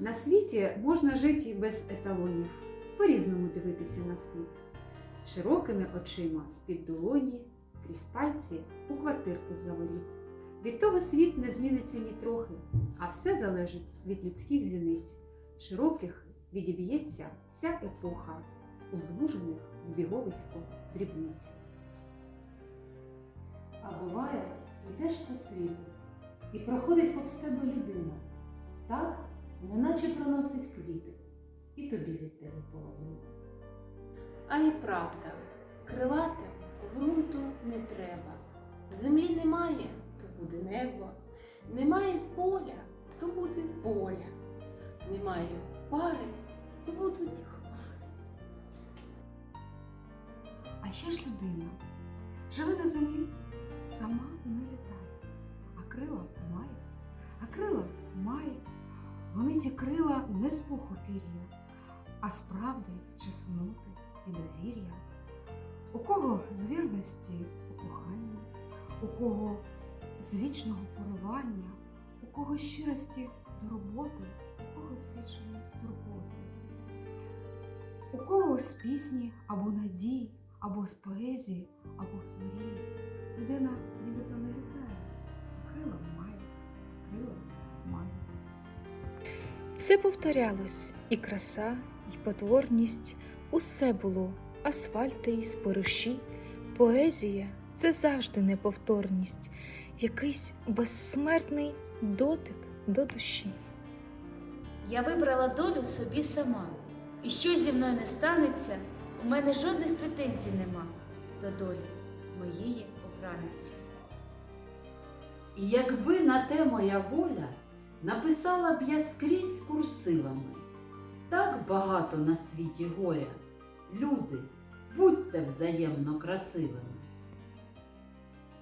На світі можна жити і без еталонів, по-різному дивитися на світ, широкими очима з-під долоні, крізь пальці у квартирку заворіт. Від того світ не зміниться ні трохи, а все залежить від людських зіниць. В широких відіб'ється вся епоха, у звужених збіговисько дрібниць. А буває, йдеш по світу і проходить повз тебе людина. Так, неначе проносить квіти, і тобі від тебе половину. А і правда, крилатим ґрунту не треба. Землі немає, то буде небо. Немає поля, то буде воля. Немає пари, то будуть хмари. А ще ж людина живе на землі, сама не літає, а крила має, а крила. Вони ці крила не з пуху пір'я, а з правди, чесноти і довір'я. У кого з вірності у коханні, у кого з вічного поривання, у кого щирості до роботи, у кого з турботи, у кого з пісні або надій, або з поезії, або з мрії. Людина Все повторялось, і краса, і потворність, усе було, асфальти і спориші, поезія це завжди неповторність, якийсь безсмертний дотик до душі. Я вибрала долю собі сама, і що зі мною не станеться, у мене жодних претензій нема до долі моєї обраниці. І якби на те моя воля, написала б я скрізь курсивами. Так багато на світі горя. Люди, будьте взаємно красивими.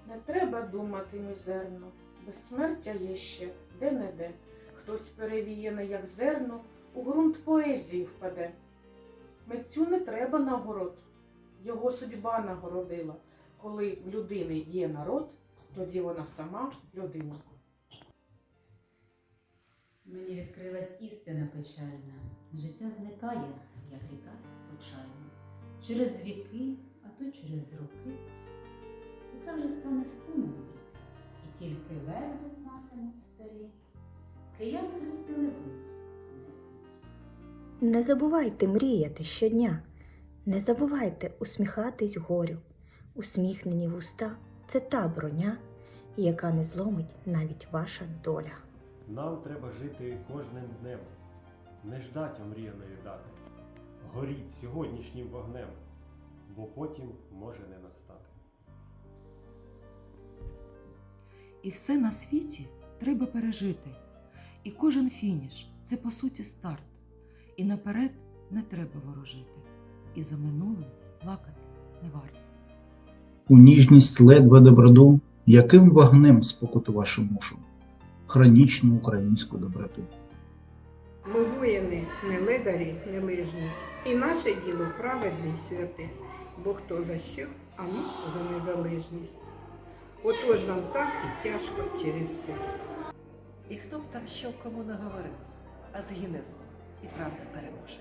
Не треба думати мізерно, безсмертя є ще де-не-де. Хтось перевіяний, як зерно, у ґрунт поезії впаде. Митцю не треба нагород, його судьба нагородила. Коли в людини є народ, тоді вона сама людина. Мені відкрилась істина печальна. Життя зникає, як ріка почайна. Через віки, а то через роки. Яка вже стане споменом ріки. І тільки верби знатимуть старі. Киян хрестили в. Не забувайте мріяти щодня, не забувайте усміхатись горю. Усміхнені вуста це та броня, яка не зломить навіть ваша доля. Нам треба жити кожним днем, не ждать омріяної дати. Горіть сьогоднішнім вогнем, бо потім може не настати. І все на світі треба пережити. І кожен фініш це по суті старт. І наперед не треба ворожити. І за минулим плакати не варто. У ніжність ледве доброду, яким вогнем спокуту вашу мушу, хронічну українську доброту. Ми воїни, не ледарі, не лижні, і наше діло праведне і святе, бо хто за що, а ми за незалежність. Отож нам так і тяжко через те. І хто б там що кому не говорив, а згине зло, і правда переможе.